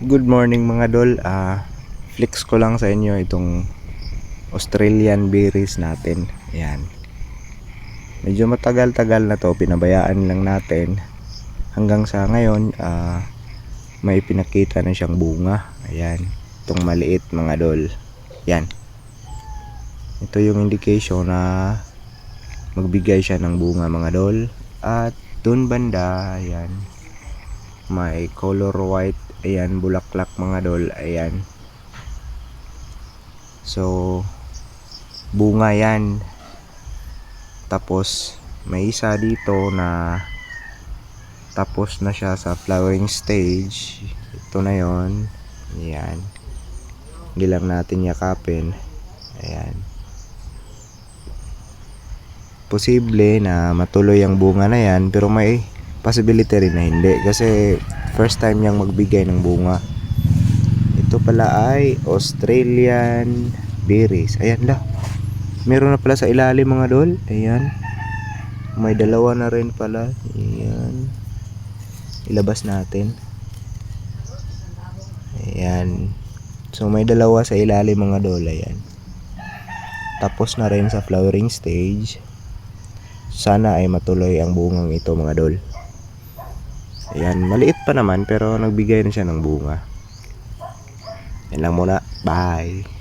Good morning mga dol. Ah, flex ko lang sa inyo itong Australian berries natin. Ayan. Medyo matagal-tagal na to, pinabayaan lang natin. Hanggang sa ngayon, ah, may pinakita na siyang bunga. Ayan. Itong maliit mga dol. Yan. Ito yung indication na magbigay siya ng bunga mga dol. At dun banda, ayan. May color white. Ayan bulaklak mga dol. Ayan. So bunga yan. Tapos may isa dito na tapos na siya sa flowering stage. Ito na yon ayan. Hindi lang natin yakapin. Ayan. Posible na matuloy ang bunga na yan pero may possibility rin na hindi. Kasi first time niyang magbigay ng bunga. Ito pala ay Australian berries. Ayan la. Meron na pala sa ilalim mga dol. Ayan. May dalawa na rin pala. Ayan. Ilabas natin. Ayan. So may dalawa sa ilalim mga dol. Ayan. Tapos na rin sa flowering stage. Sana ay matuloy ang bungang ito mga dol Ayan, maliit pa naman pero nagbigay na siya ng bunga. Yan lang muna. Bye.